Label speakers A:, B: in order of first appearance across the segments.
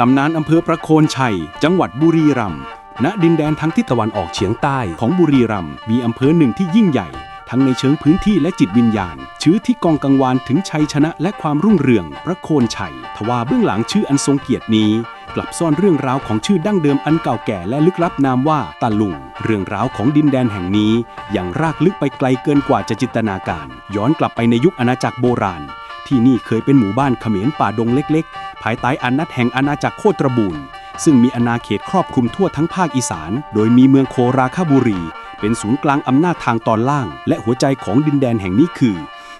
A: ตำนานอำเภอประโคนชัย จังหวัดบุรีรัมย์ ณ ดินแดนทางทิศตะวันออกเฉียงใต้ของบุรีรัมย์ มีอำเภอหนึ่งที่ยิ่งใหญ่ ทั้งในเชิงพื้นที่และจิตวิญญาณ ชื่อที่กองกังวานถึงชัยชนะและความรุ่งเรือง ประโคนชัย ทว่าเบื้องหลังชื่ออันทรงเกียรตินี้ กลับซ่อนเรื่องราวของชื่อดั้งเดิมอันเก่าแก่และลึกลับนามว่าตาลุง เรื่องราวของดินแดนแห่งนี้ยังรากลึกไปไกลเกินกว่าจะจินตนาการ ย้อนกลับไปในยุคอาณาจักรโบราณ ที่นี่เคยเป็นหมู่บ้านเขมรป่าดงเล็กๆ ภายใต้อานัตแห่งอาณาจักรโคตรบูรณ์ซึ่งมีอาณาเขตครอบคลุมทั่วทั้งภาคอีสาน โดยมีเมืองโคราคาบุรี เป็นศูนย์กลางอำนาจทางตอนล่าง และหัวใจของดินแดนแห่งนี้คือ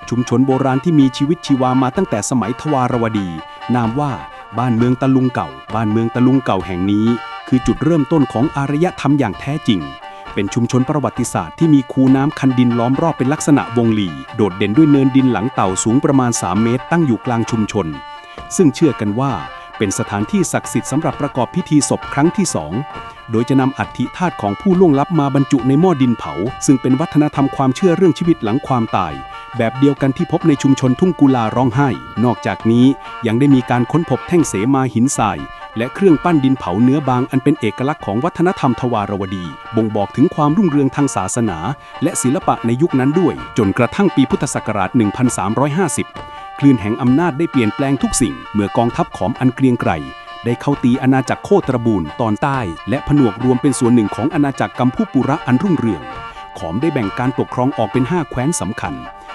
A: ชุมชนโบราณที่มีชีวิตชีวามาตั้งแต่สมัยทวารวดี นามว่า บ้านเมืองตะลุงเก่า บ้านเมืองตะลุงเก่าแห่งนี้ คือจุดเริ่มต้นของอารยธรรมอย่างแท้จริง เป็นชุมชนประวัติศาสตร์ที่มีคูน้ำคันดินล้อมรอบเป็นลักษณะวงลี โดดเด่นด้วยเนินดินหลังเต่าสูงประมาณ 3 เมตร ตั้งอยู่กลางชุมชน ซึ่งเชื่อกันว่า เป็นสถานที่ศักดิ์สิทธิ์สำหรับประกอบพิธีศพครั้งที่สองโดยจะนำอัฐิธาตุของผู้ล่วงลับมาบรรจุในหม้อดินเผา ซึ่งเป็นวัฒนธรรมความเชื่อเรื่องชีวิตหลังความตาย แบบเดียวกันที่พบในชุมชนทุ่งกุลาร้องไห้ นอกจากนี้ยังได้มีการค้นพบแท่งเสมาหินทราย และเครื่องปั้นดินเผาเนื้อบางอันเป็นเอกลักษณ์ของวัฒนธรรมทวารวดี บ่งบอกถึงความรุ่งเรืองทางศาสนา และศิลปะในยุคนั้นด้วย จนกระทั่งปีพุทธศักราช 1350 คลื่นแห่งอำนาจได้เปลี่ยนแปลงทุกสิ่ง เมื่อกองทัพขอมอันเกรียงไกรได้เข้าตีอาณาจักรโคตรบูรณ์ตอนใต้ และผนวกรวมเป็นส่วนหนึ่งของอาณาจักรกัมพูปุระอันรุ่งเรือง ขอมได้แบ่งการปกครองออกเป็น 5 แคว้นสำคัญ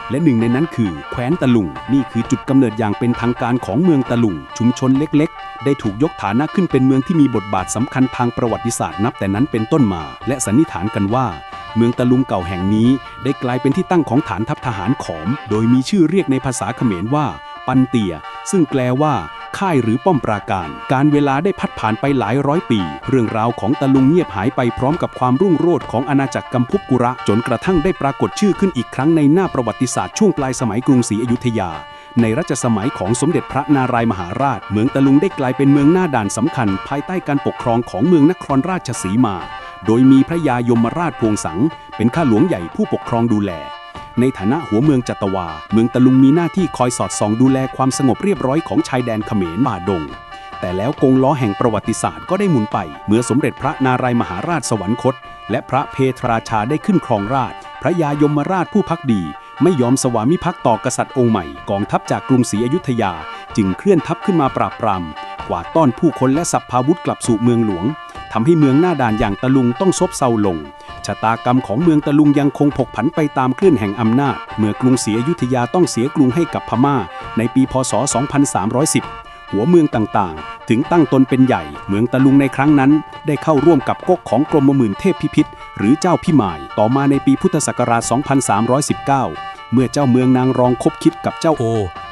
A: และหนึ่งในนั้นคือแคว้นตะลุง นี่คือจุดกำเนิดอย่างเป็นทางการของเมืองตะลุง ชุมชนเล็กๆ ได้ถูกยกฐานะขึ้นเป็นเมืองที่มีบทบาทสำคัญทางประวัติศาสตร์นับแต่นั้นเป็นต้นมา และสันนิษฐานกันว่า เมืองตะลุงเก่าแห่งนี้ ได้กลายเป็นที่ตั้งของฐานทัพทหารขอม โดยมีชื่อเรียกในภาษาเขมรว่า ปันเตีย ซึ่งแปลว่า ค่ายหรือป้อมปราการ การเวลาได้พัดผ่านไปหลายร้อยปี เรื่องราวของตะลุงเงียบหายไปพร้อมกับความรุ่งโรจน์ของอาณาจักรกัมพุกุระ จนกระทั่งได้ปรากฏชื่อขึ้นอีกครั้งในหน้าประวัติศาสตร์ช่วงปลายสมัยกรุงศรีอยุธยาในรัชสมัยของสมเด็จพระนารายมหาราช เมืองตะลุงได้กลายเป็นเมืองหน้าด่านสำคัญ ภายใต้การปกครองของเมืองนครราชสีมา โดยมีพระยายมราชพวงสัง เป็นข้าหลวงใหญ่ผู้ปกครองดูแล ในฐานะหัวเมืองจัตวา เมืองตะลุงมีหน้าที่คอยสอดส่องดูแลความสงบเรียบร้อยของชายแดนเขมรป่าดง แต่แล้วกงล้อแห่งประวัติศาสตร์ก็ได้หมุนไป เมื่อสมเด็จพระนารายมหาราชสวรรคต และพระเพทราชาได้ขึ้นครองราช พระยายมราชผู้พักดี ไม่ยอมสวามิภักดิ์ต่อกษัตริย์องค์ใหม่กองทัพจากกรุงศรีอยุธยา จึงเคลื่อนทัพขึ้นมาปราบปรามกวาดต้อนผู้คนและสัพพาวุธกลับสู่เมืองหลวงทำให้เมืองหน้าด่านอย่างตะลุงต้องซบเซาลง ชะตากรรมของเมืองตะลุงยังคงผกผันไปตามคลื่นแห่งอำนาจ เมื่อกรุงศรีอยุธยาต้องเสียกรุงให้กับพม่า ในปีพศ 2310 หัวเมืองต่างๆ ถึงตั้งตนเป็นใหญ่ เมืองตะลุงในครั้งนั้น ได้เข้าร่วมกับก๊กของกรมหมื่นเทพพิพิธหรือเจ้าพี่หมาย ต่อมาในปีพุทธศักราช 2319 เมื่อเจ้าเมืองนางรองคบคิดกับเจ้าโอ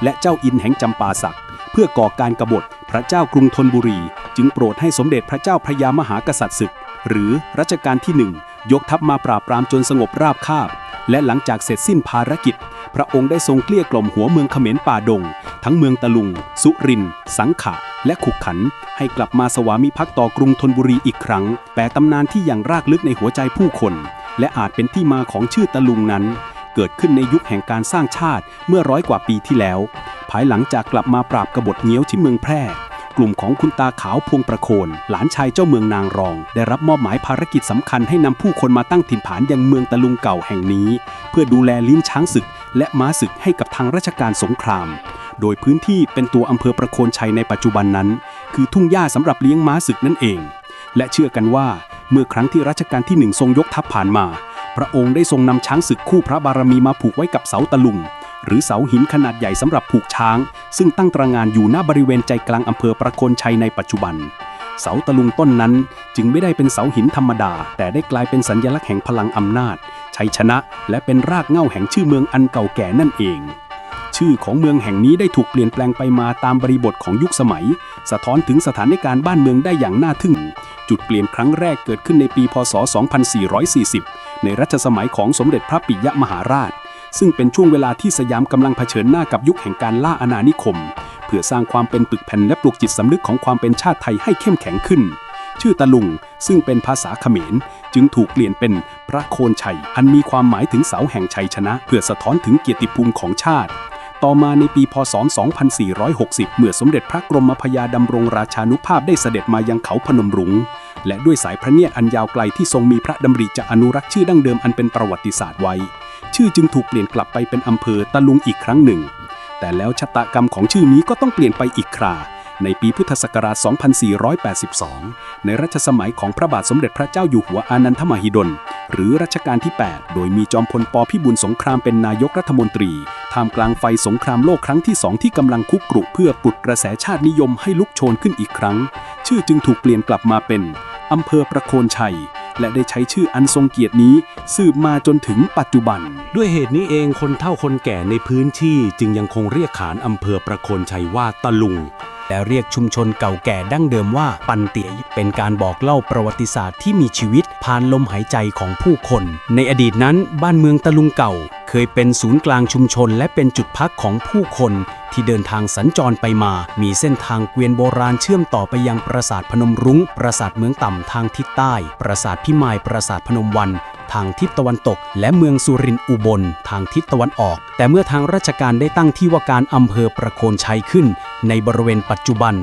A: และเจ้าอินแห่งจำปาสักเพื่อก่อการกบฏพระเจ้ากรุงธนบุรี จึงโปรดให้สมเด็จพระเจ้าพระยามหากษัตริย์ศึก หรือรัชกาลที่หนึ่ง ยกทัพมาปราบปรามจนสงบราบคาบ และหลังจากเสร็จสิ้นภารกิจ พระองค์ได้ทรงเกลี้ยกล่อมหัวเมืองเขมรป่าดง ทั้งเมืองตะลุง สุริน สังขะ และขุขัน ให้กลับมาสวามิภักดิ์ต่อกรุงธนบุรีอีกครั้งแปลตำนานที่อย่างรากลึกในหัวใจผู้คน และอาจเป็นที่มาของชื่อตะลุงนั้นเกิดขึ้นในยุคแห่งการสร้างชาติเมื่อร้อยกว่าปีที่แล้ว ภายหลังจากกลับมาปราบกบฏเงี้ยวที่เมืองแพร่ กลุ่มของคุณตาขาวพวงประโคน หลานชายเจ้าเมืองนางรอง ได้รับมอบหมายภารกิจสำคัญให้นำผู้คนมาตั้งถิ่นฐานยังเมืองตะลุงเก่าแห่งนี้ เพื่อดูแลลิ้นช้างศึก และม้าศึกให้กับทางราชการสงคราม โดยพื้นที่เป็นตัวอำเภอประโคนชัยในปัจจุบันนั้น คือทุ่งหญ้าสำหรับเลี้ยงม้าศึกนั่นเอง และเชื่อกันว่าเมื่อครั้งที่รัชกาลที่หนึ่งทรงยกทัพผ่านมา พระองค์ได้ทรงนำช้างศึกคู่พระบารมีมาผูกไว้กับเสาตะลุง หรือเสาหินขนาดใหญ่สำหรับผูกช้าง ซึ่งตั้งตระงานอยู่หน้าบริเวณใจกลางอำเภอประโคนชัยในปัจจุบัน เสาตะลุงต้นนั้นจึงไม่ได้เป็นเสาหินธรรมดา แต่ได้กลายเป็นสัญลักษณ์แห่งพลังอำนาจ ชัยชนะ และเป็นรากเหง้าแห่งชื่อเมืองอันเก่าแก่นั่นเองชื่อของเมืองแห่งนี้ได้ถูกเปลี่ยนแปลงไปมาตามบริบทของยุคสมัย สะท้อนถึงสถานการณ์บ้านเมืองได้อย่างน่าทึ่ง จุดเปลี่ยนครั้งแรกเกิดขึ้นในปี พศ 2440 ในรัชสมัยของสมเด็จพระปิยมหาราช ซึ่งเป็นช่วงเวลาที่สยามกำลังเผชิญหน้ากับยุคแห่งการล่าอาณานิคม เพื่อสร้างความเป็นปึกแผ่นและปลุกจิตสำนึกของความเป็นชาติไทยให้เข้มแข็งขึ้น ชื่อตะลุงซึ่งเป็นภาษาเขมร จึงถูกเปลี่ยนเป็นพระโคนชัย อันมีความหมายถึงเสาแห่งชัยชนะ เพื่อสะท้อนถึงเกียรติภูมิของชาติต่อมาในปีพศ 2460 เมื่อสมเด็จพระกรมพยาดำรงราชานุภาพได้เสด็จมายังเขาพนมรุง้ง และด้วยสายพระเนียรอันยาวไกลที่ทรงมีพระดำริจะอนุรักษ์ชื่อดั้งเดิมอันเป็นประวัติศาสตร์ไว้ ชื่อจึงถูกเปลี่ยนกลับไปเป็นอำเภอตะลุงอีกครั้งหนึ่ง แต่แล้วชะตากรรมของชื่อนี้ก็ต้องเปลี่ยนไปอีกครา ในปีพุทธศักราช 2482 ในรัชสมัยของพระบาทสมเด็จพระเจ้าอยู่หัวอานันทมหิดล หรือรัชกาลที่ 8 โดยมีจอมพลปพิบูลสงครามเป็นนายกรัฐมนตรี ท่ามกลางไฟสงครามโลกครั้งที่สองที่กำลังคุกกรุเพื่อปลุกกระแสชาตินิยมให้ลุกโชนขึ้นอีกครั้ง ชื่อจึงถูกเปลี่ยนกลับมาเป็นอำเภอประโคนชัย และได้ใช้ชื่ออันทรงเกียรตินี้ สืบมาจนถึงปัจจุบัน ด้วยเหตุนี้เองคนเฒ่าคนแก่ในพื้นที่จึงยังคงเรียกขานอำเภอประโคนชัยว่าตะลุง และเรียกชุมชนเก่าแก่ดั้งเดิมว่าปันเตียเป็นการบอกเล่าประวัติศาสตร์ที่มีชีวิตผ่านลมหายใจของผู้คน ในอดีตนั้นบ้านเมืองตะลุงเก่า เคยเป็นศูนย์กลางชุมชน และเป็นจุดพักของผู้คนที่เดินทางสัญจรไปมา มีเส้นทางเกวียนโบราณเชื่อมต่อไปยังปราสาทพนมรุง้ง ปราสาทเมืองต่ำทางทิศใต้ ปราสาทพิมาย ปราสาทพนมวัน ทางทิศตะวันตก และเมืองสุรินทร์อุบล ทางทิศตะวันออก แต่เมื่อทางราชการได้ตั้งที่ว่าการอำเภอประโคนชัยขึ้น ในบริเวณปัจจุบัน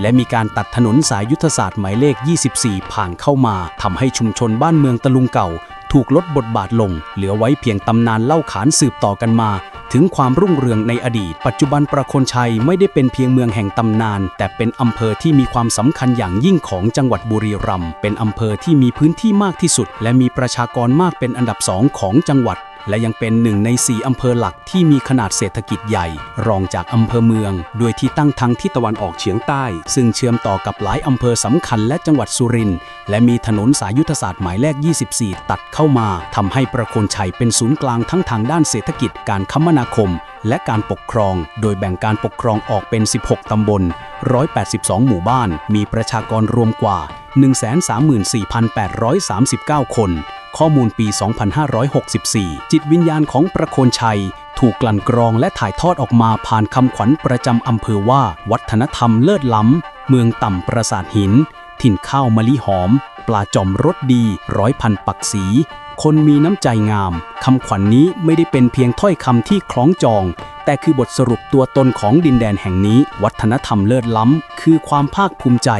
A: และมีการตัดถนนสายยุทธศาสตร์หมายเลข 24 ผ่านเข้ามาทำให้ชุมชนบ้านเมืองตะลุงเก่า ถูกลดบทบาทลง เหลือไว้เพียงตำนานเล่าขานสืบต่อกันมา ถึงความรุ่งเรืองในอดีต ปัจจุบันประโคนชัยไม่ได้เป็นเพียงเมืองแห่งตำนาน แต่เป็นอำเภอที่มีความสำคัญอย่างยิ่งของจังหวัดบุรีรัมย์เป็นอำเภอที่มีพื้นที่มากที่สุด และมีประชากรมากเป็นอันดับสองของจังหวัด และยังเป็นหนึ่งใน4อำเภอหลักที่มีขนาดเศรษฐกิจใหญ่ รองจากอำเภอเมืองโดยที่ตั้งทางทิศตะวันออกเฉียงใต้ ซึ่งเชื่อมต่อกับหลายอำเภอสำคัญและจังหวัดสุรินทร์และมีถนนสายยุทธศาสตร์หมายเลข 24 ตัดเข้ามาทำให้ประโคนชัยเป็นศูนย์กลางทั้งทางด้านเศรษฐกิจการคมนาคม และการปกครอง โดยแบ่งการปกครองออกเป็น 16 ตำบล 182 หมู่บ้าน มีประชากรรวมกว่า 134,839 คน ข้อมูลปี 2564 จิตวิญญาณของประโคนชัย ถูกกลั่นกรองและถ่ายทอดออกมาผ่านคำขวัญประจำอำเภอว่า วัฒนธรรมเลิศล้ำ เมืองต่ำปราสาทหิน ถิ่นข้าวมะลิหอม ปลาจอมรสดี ร้อยพันปักสี คนมีน้ำใจงาม คำขวัญนนี้ไม่ได้เป็นเพียงถ้อยคำที่คล้องจอง แต่คือบทสรุปตัวตนของดินแดนแห่งนี้ วัฒนธรรมเลิศล้ำ คือความภาคภูมิใจ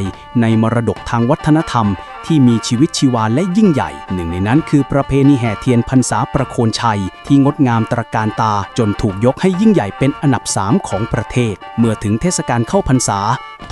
A: ในมรดกทางวัฒนธรรม ที่มีชีวิตชีวาและยิ่งใหญ่ หนึ่งในนั้นคือประเพณีแห่เทียนพรรษาประโคนชัย ที่งดงามตระการตาจนถูกยกให้ยิ่งใหญ่เป็นอันดับสามของประเทศ เมื่อถึงเทศกาลเข้าพรรษา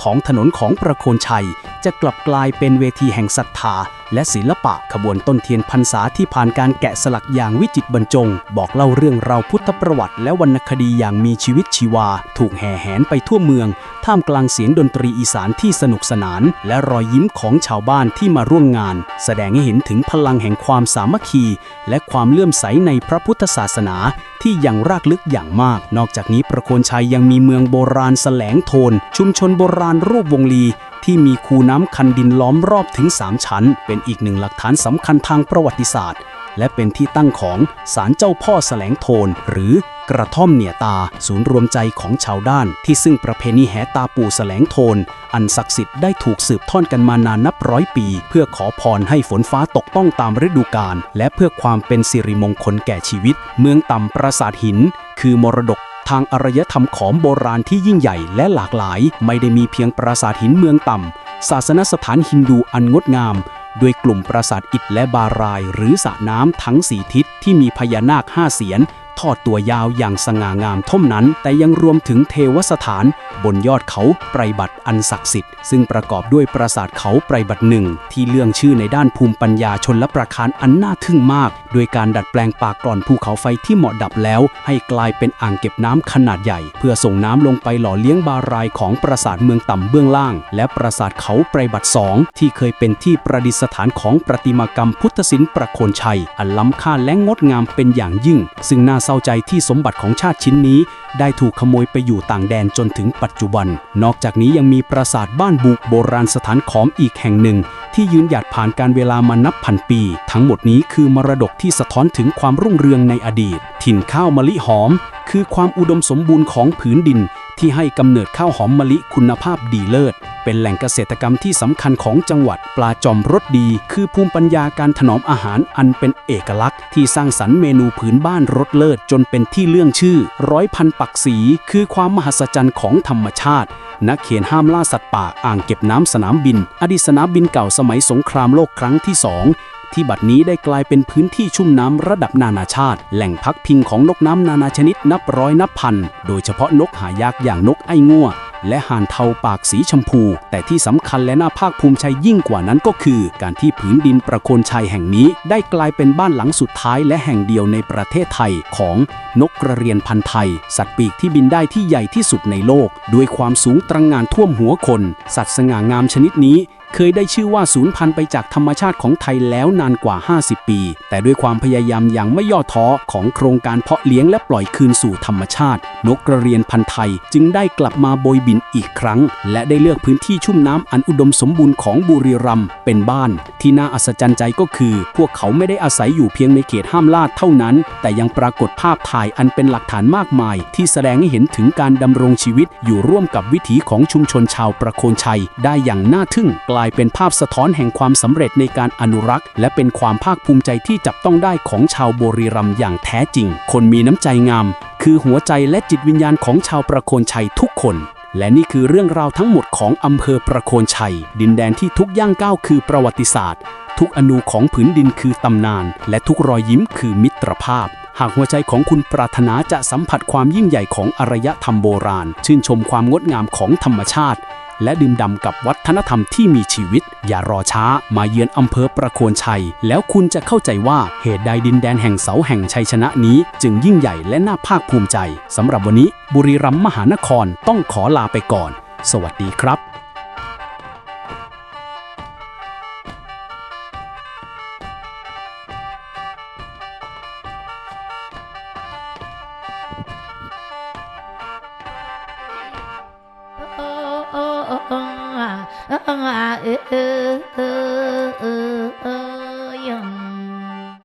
A: ท้องถนนของประโคนชัย จะกลับกลายเป็นเวทีแห่งศรัทธา และศิลปะขบวนต้นเทียนพรรษาที่ผ่านการแกะสลักอย่างวิจิตรบรรจง บอกเล่าเรื่องราวพุทธประวัติ และวรรณคดีอย่างมีชีวิตชีวา ถูกแห่แหนไปทั่วเมือง ท่ามกลางเสียงดนตรีอีสานที่สนุกสนาน และรอยยิ้มของชาวบ้านที่มาร่วมงาน แสดงให้เห็นถึงพลังแห่งความสามัคคี และความเลื่อมใสในพระพุทธศาสนาที่ยังรากลึกอย่างมาก นอกจากนี้ประโคนชัยยังมีเมืองโบราณแสลงโทน ชุมชนโบราณรูปวงลีที่มีคูน้ำคันดินล้อมรอบถึง 3 ชั้น เป็นอีกหนึ่งหลักฐานสำคัญทางประวัติศาสตร์ และเป็นที่ตั้งของศาลเจ้าพ่อแสลงโทน หรือกระท่อมเหนี่ยตา ศูนย์รวมใจของชาวด้าน ที่ซึ่งประเพณีแห่ตาปู่แสลงโทน อันศักดิ์สิทธิ์ได้ถูกสืบทอดกันมานานนับร้อยปี เพื่อขอพรให้ฝนฟ้าตกต้องตามฤดูกาลและเพื่อความเป็นสิริมงคลแก่ชีวิต เมืองต่ำปราสาทหิน คือมรดกทางอารยธรรมของโบราณที่ยิ่งใหญ่และหลากหลาย ไม่ได้มีเพียงปราสาทหินเมืองต่ำศาสนสถานฮินดูอันงดงาม ด้วยกลุ่มปราสาทอิฐและบารายหรือสระน้ำทั้งสีทิศที่มีพญานาคห้าเสียน ทอดตัวยาวอย่างสง่างามท่มนั้น แต่ยังรวมถึงเทวสถาน บนยอดเขาไพรบัตรอันศักดิ์สิทธิ์ซึ่งประกอบด้วยปราสาทเขาไพรบัตรหนึ่งที่เลื่องชื่อในด้านภูมิปัญญาชนและประการอันน่าทึ่งมาก โดยการดัดแปลงปากกร่อนภูเขาไฟที่เหมาะดับแล้ว ให้กลายเป็นอ่างเก็บน้ำขนาดใหญ่ เพื่อส่งน้ำลงไปหล่อเลี้ยงบารายของปราสาทเมืองต่ำเบื้องล่าง และปราสาทเขาไพรบัตรสองที่เคยเป็นที่ประดิษฐานของประติมากรรมพุทธศิลป์ประโคนชัย อันล้ำค่าและงดงามเป็นอย่างยิ่ง ซึ่งน่าเศร้าใจที่สมบัติของชาติชิ้นนี้ ได้ถูกขโมยไปอยู่ต่างแดนจนถึงปัจจุบัน นอกจากนี้ยังมีปราสาทบ้านบุกโบราณสถานขอมอีกแห่งหนึ่ง ที่ยืนหยัดผ่านการเวลามานับพันปี ทั้งหมดนี้คือมรดกที่สะท้อนถึงความรุ่งเรืองในอดีต ถิ่นข้าวมะลิหอม คือความอุดมสมบูรณ์ของผืนดิน ที่ให้กำเนิดข้าวหอมมะลิคุณภาพดีเลิศ เป็นแหล่งเกษตรกรรมที่สำคัญของจังหวัดปลาจอมรสดี คือภูมิปัญญาการถนอมอาหารอันเป็นเอกลักษณ์ ที่สร้างสรรค์เมนูผืนบ้านรสเลิศจนเป็นที่เลื่องชื่อ ร้อยพันปักสี คือความมหัศจรรย์ของธรรมชาตินักเขียนห้ามล่าสัตว์ป่าอ่างเก็บน้ำสนามบิน อดีตสนามบินเก่าสมัยสงครามโลกครั้งที่สอง ที่บัดนี้ได้กลายเป็นพื้นที่ชุ่มน้ำระดับนานาชาติ แหล่งพักพิงของนกน้ำนานาชนิดนับร้อยนับพัน โดยเฉพาะนกหายากอย่างนกไอ้ง่วและห่านเทาปากสีชมพู แต่ที่สำคัญและน่าภาคภูมิใจยิ่งกว่านั้นก็คือ การที่ผืนดินประโคนชัยแห่งนี้ ได้กลายเป็นบ้านหลังสุดท้ายและแห่งเดียวในประเทศไทยของนกกระเรียนพันธุ์ไทย สัตว์ปีกที่บินได้ที่ใหญ่ที่สุดในโลก ด้วยความสูงตระงงานท่วมหัวคน สัตว์สง่างามชนิดนี้ เคยได้ชื่อว่าสูญพันธุ์ไปจากธรรมชาติของไทยแล้วนานกว่า 50 ปี แต่ด้วยความพยายามอย่างไม่ย่อท้อของโครงการเพาะเลี้ยงและปล่อยคืนสู่ธรรมชาติ นกกระเรียนพันธุ์ไทยจึงได้กลับมาโบยบินอีกครั้ง และได้เลือกพื้นที่ชุ่มน้ำอันอุดมสมบูรณ์ของบุรีรัมย์เป็นบ้าน ที่น่าอัศจรรย์ใจก็คือ พวกเขาไม่ได้อาศัยอยู่เพียงในเขตห้ามล่าเท่านั้น แต่ยังปรากฏภาพถ่ายอันเป็นหลักฐานมากมาย ที่แสดงให้เห็นถึงการดำรงชีวิตอยู่ร่วมกับวิถีของชุมชนชาวประโคนชัย ได้อย่างน่าทึ่งกลายเป็นภาพสะท้อนแห่งความสำเร็จในการอนุรักษ์ และเป็นความภาคภูมิใจที่จับต้องได้ของชาวบุรีรัมย์อย่างแท้จริง คนมีน้ำใจงาม คือหัวใจและจิตวิญญาณของชาวประโคนชัยทุกคน และนี่คือเรื่องราวทั้งหมดของอำเภอประโคนชัย ดินแดนที่ทุกย่างก้าวคือประวัติศาสตร์ ทุกอนูของผืนดินคือตำนาน และทุกรอยยิ้มคือมิตรภาพหากหัวใจของคุณปรารถนาจะสัมผัสความยิ่งใหญ่ของอารยธรรมโบราณ ชื่นชมความงดงามของธรรมชาติ และดื่มด่ำกับวัฒนธรรมที่มีชีวิต อย่ารอช้ามาเยือนอำเภอประโคนชัย แล้วคุณจะเข้าใจว่าเหตุใดดินแดนแห่งเสาแห่งชัยชนะนี้ จึงยิ่งใหญ่และน่าภาคภูมิใจสำหรับวันนี้ บุรีรัมย์มหานครต้องขอลาไปก่อน สวัสดีครับ